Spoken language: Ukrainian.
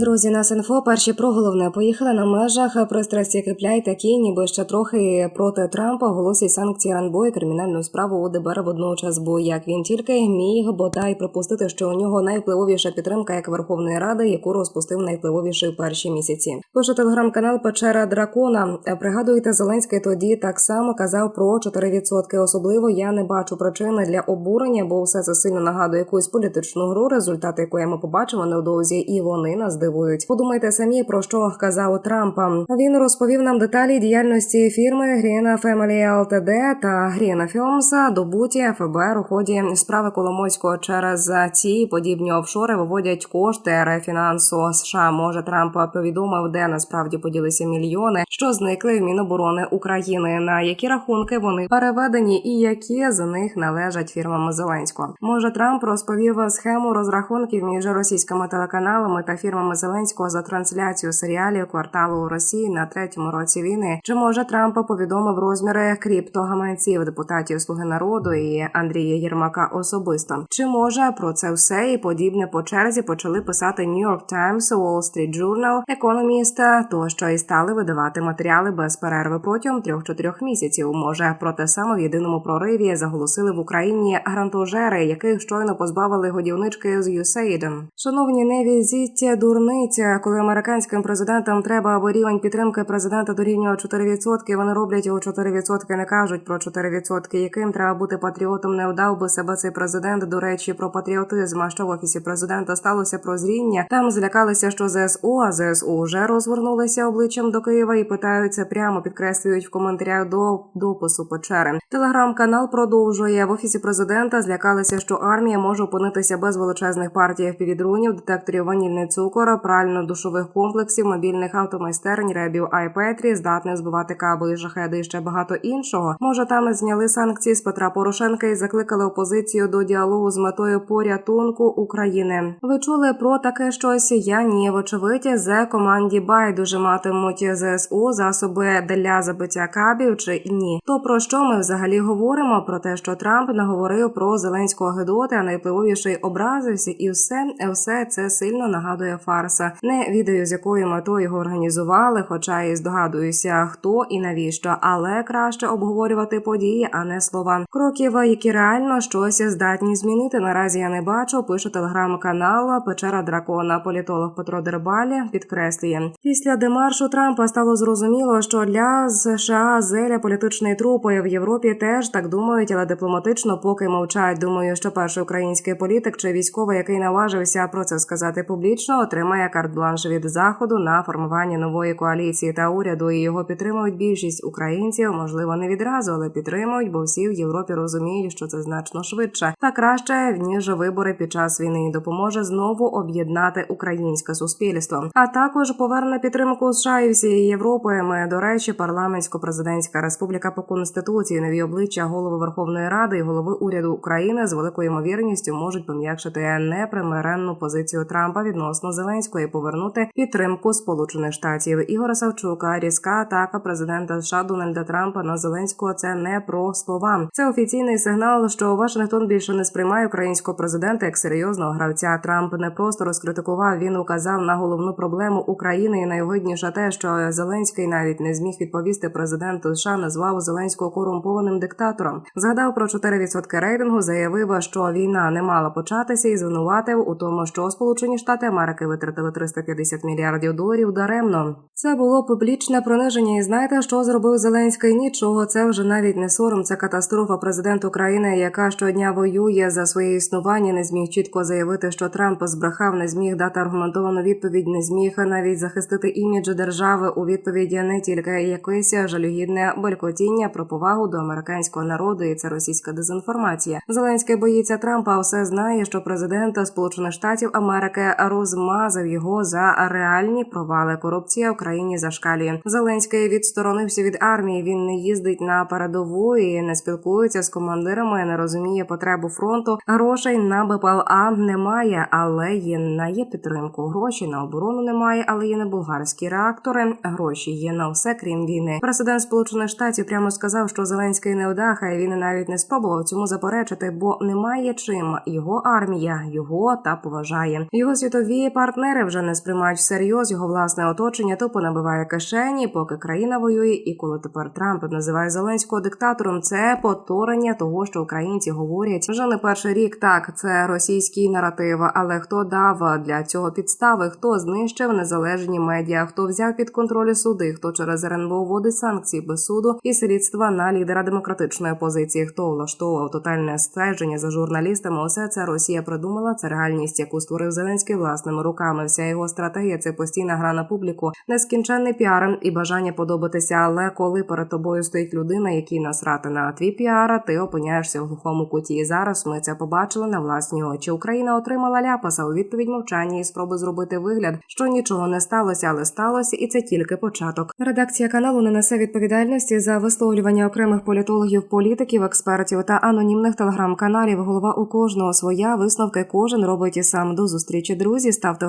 Друзі, нас інфо перші про головне поїхали на межах. Пристрасті кипляй такі, ніби ще трохи проти Трампа оголосять санкції РНБО і кримінальну справу у ДБР водночас. Бо як він тільки міг бодай припустити, що у нього найвпливовіша підтримка як Верховної Ради, яку розпустив найвпливовіший перші місяці. Пише телеграм-канал Печера Дракона. Пригадуєте, Зеленський тоді так само казав про 4%. Особливо я не бачу причини для обурення, бо все це сильно нагадує якусь політичну гру, результати якої ми побачимо невдовзі, і вони нас здивують. Подумайте самі про що казав Трампа. Він розповів нам деталі діяльності фірми Green Family Ltd та Green Films, добуті ФБР у ході справи Коломойського через ці подібні офшори виводять кошти рефінансу США. Може Трамп повідомив, де насправді поділися мільйони, що зникли в Міноборони України. На які рахунки вони переведені, і які з них належать фірмам Зеленського. Може Трамп розповів схему розрахунків між російськими телеканалами та фірмами Зеленського за трансляцію серіалів кварталу у Росії на третьому році війни. Чи може Трамп повідомив розміри криптогаманців депутатів Слуги народу і Андрія Єрмака особисто? Чи може про це все і подібне по черзі почали писати New York Times, Wall Street Journal, Economist, тощо і стали видавати матеріали без перерви протягом трьох-чотирьох місяців? Може про те саме в єдиному прориві заголосили в Україні грантожери, яких щойно позбавили годівнички з USAID? Шановні, не візіть дурниця, коли американським президентам треба або рівень підтримки президента дорівнює 4%, Вони роблять його 4%, не кажуть про 4%, яким треба бути патріотом. Не вдав би себе цей президент. До речі, про патріотизм. А що в офісі президента сталося прозріння? Там злякалися, що ЗСУ, а ЗСУ вже розвернулися обличчям до Києва і питаються прямо підкреслюють в коментарях до допису печери. Телеграм-канал продовжує в офісі президента. Злякалися, що армія може опинитися без величезних партій півдронів, детекторів ванільний цукор, прально-душових комплексів, мобільних автомайстерень, ребів Айпетрі, здатних збивати каби і шахеди і ще багато іншого. Може, там зняли санкції з Петра Порошенка і закликали опозицію до діалогу з метою порятунку України. Ви чули про таке щось? Я ні. Вочевидь, з команді байдуже матимуть ЗСУ засоби для забиття кабів чи ні. То про що ми взагалі говоримо? Про те, що Трамп наговорив про Зеленського Гедоти, а найвпливовіший образився, і все, все це сильно нагадує фарса. Не відаю, з якою метою його організували, хоча і здогадуюся, хто і навіщо, але краще обговорювати події, а не слова. Кроків, які реально щось здатні змінити. Наразі я не бачу. Пише телеграм-канал Печера Дракона. Політолог Петро Дербалі підкреслює після демаршу Трампа стало зрозуміло, що для США зеля політичний труп і в Європі теж так думають, але дипломатично поки мовчать. Думаю, що перший український політик чи військовий, який наважився про це сказати публічно, отримає карт-бланш від заходу на формування нової коаліції та уряду. І його підтримують більшість українців. Можливо, не відразу, але підтримують, бо всі в Європі розуміють, що це значно швидше та краще ніж вибори під час війни і допоможе знову об'єднати українське суспільство. А також поверне підтримку США і всієї Європи. Ми, до речі, парламентсько-президентська республіка по конституції, нові обличчя голови Верховної Ради і голови уряду України з великою ймовірністю можуть пом'якшити непримиренну позицію Трампа відносно Зеленського і повернути підтримку Сполучених Штатів. Ігора Савчука, різка атака президента США Дональда Трампа на Зеленського. Це не про слова. Це офіційний сигнал, що Вашингтон більше не сприймає українського президента як серйозного гравця. Трамп не просто розкритикував. Він указав на головну проблему України. І найогидніше те, що Зеленський навіть не зміг відповісти президенту США, назвав Зеленського корумпованим диктатором. Згадав про 4% рейтингу, заявив, що війна не мала початися, і звинуватив у тому, що Сполучені Штати Америки витратили 350 мільярдів доларів даремно. Це було публічне приниження. І знаєте, що зробив Зеленський? Нічого. Це вже навіть не сором. Це катастрофа. Президент України, яка щодня воює за своє існування, не зміг чітко заявити, що Трамп збрехав, не зміг дати аргументовану відповідь, не зміг навіть захистити імідж держави у відповіді не тільки якесь жалюгідне белькотіння про повагу до американського народу, і це російська дезінформація. Зеленський боїться Трампа, все знає, що президент Сполучених Штатів Америки розмазав його за реальні провали. Корупція в країні зашкалює. Зеленський відсторонився від армії. Він не їздить на передову і не спілкується з командирами, не розуміє потребу фронту. Грошей на БПЛА немає, але є на є підтримку. Гроші на оборону немає, але є на болгарські реактори. Гроші є на все крім війни. Президент Сполучених Штатів прямо сказав, що Зеленський не вдаха, і він навіть не спробував цьому заперечити, бо немає чим. Його армія його та поважає. Його світові партнери партнери вже не сприймають всерйоз його власне оточення, тупо набиває кишені, поки країна воює. І коли тепер Трамп називає Зеленського диктатором, це повторення того, що українці говорять вже не перший рік. Так, це російський наратив. Але хто дав для цього підстави? Хто знищив незалежні медіа? Хто взяв під контроль суди? Хто через РНБО вводить санкції без суду і слідства на лідера демократичної опозиції? Хто влаштовував тотальне стеження за журналістами? Усе це Росія придумала. Це реальність, яку створив Зеленський власними руками. Вся його стратегія це постійна гра на публіку, нескінченний піар і бажання подобатися. Але коли перед тобою стоїть людина, який насрати на твій піара, ти опиняєшся в глухому куті. І зараз ми це побачили на власні очі. Україна отримала ляпаса у відповідь мовчання і спроби зробити вигляд, що нічого не сталося, але сталося, і це тільки початок. Редакція каналу не несе відповідальності за висловлювання окремих політологів, політиків, експертів та анонімних телеграм-каналів. Голова у кожного своя висновки кожен робить і сам. До зустрічі, друзі. Ставте